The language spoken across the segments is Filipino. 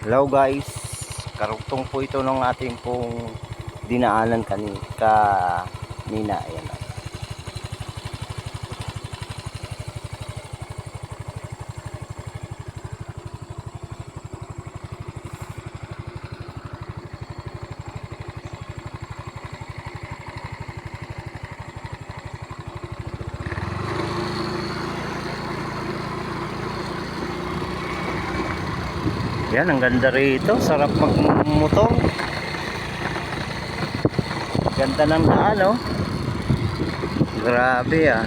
Hello guys, karugtong po ito ng ating pong dinaanan kani kanina. Ayan. Yan, ang ganda rito. Sarap magmotor. Ganda ng daan, oh. Grabe, ah.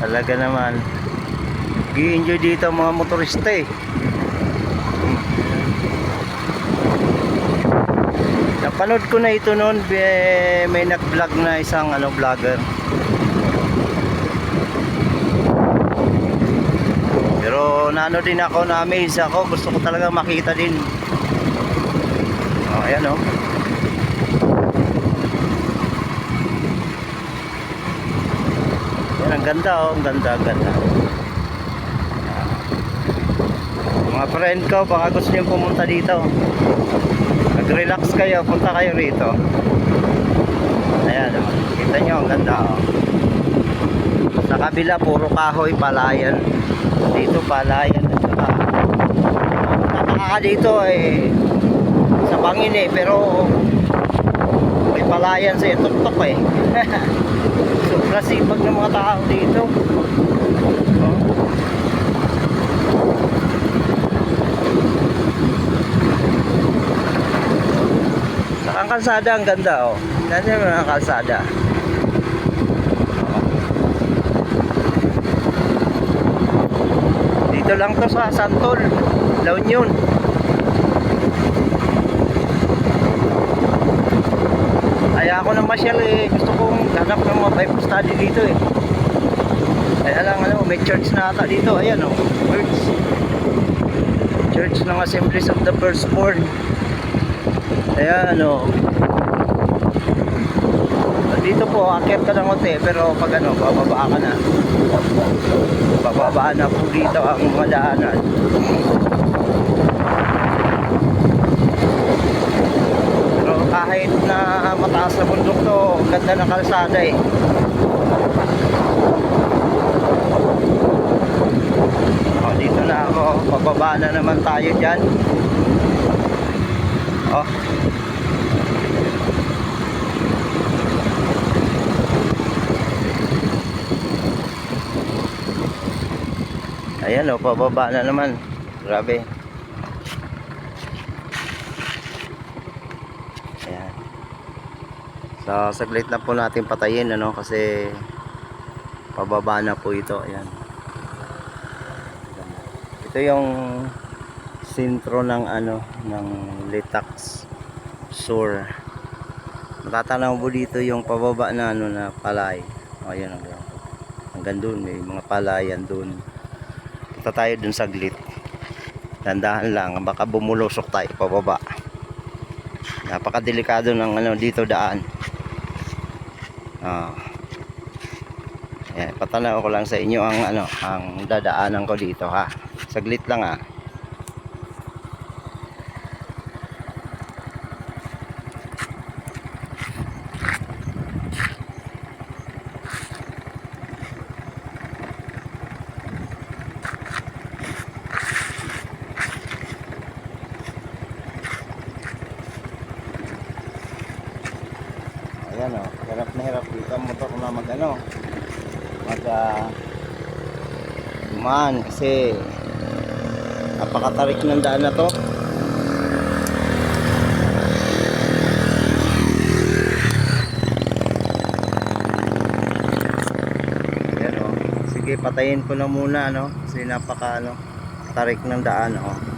Talaga naman. Gi-enjoy dito mga motorista, eh. Napanood ko na ito noon, may nag-vlog na isang ano vlogger. Pero naano din ako, na-amaze ako. Gusto ko talaga makita din. Oh, ayan oh. Ang ganda oh. Ang ganda, ang ganda. Mga friend ko, baka gusto niyo pumunta dito. Mag-relax kayo, punta kayo rito. Ayan oh. Kita nyo, ang ganda oh. Sa kabila, puro kahoy, palayan. Dito, palayan. At saka, tataka ka dito eh, sa bangin eh, pero may palayan sa tutok eh. Sobrang sipag ng mga tao dito. Ang kalsada ang ganda oh. Yung mga kalsada. Dito lang to sa Santol, La Union. Kaya ako nang masyal eh, gusto kong hanap ng mga Bible study dito eh. Kaya lang ano, may church na ata dito, ayan oh, church. Church ng Assemblies of the Firstborn. Ayan oh. Dito po, akyat ka ng konti, pero pag ano, bababa ka na. Bababa na po dito ang mga daanan. Pero kahit na mataas na bundok to, ganda ng kalsada eh. Oh, dito na ako. Bababa na naman tayo dyan. Oh. Ayan o, pababa na naman. Grabe. Ayan. So, saglit na po natin patayin, ano, kasi pababa na po ito. Ayan. Ito yung sintro ng ano, ng Litax Sur. Matatanaw mo dito yung pababa na ano na palay. O, ayan ang hanggang doon, may mga palayan doon. Punta tayo dun saglit. Dandahan lang, baka bumulusok tayo pababa. Napakadelikado ng ano dito daan. Ah. Ayan, patanaw ko lang sa inyo ang ano, ang dadaanan ko dito ha. Saglit lang ah. Ayan o, hirap na hirap dito ang motor na mag ano, mag uh, dumaan kasi napakatarik ng daan na to. Ayan o, sige patayin ko na muna ano, kasi napaka ano, tarik ng daan o.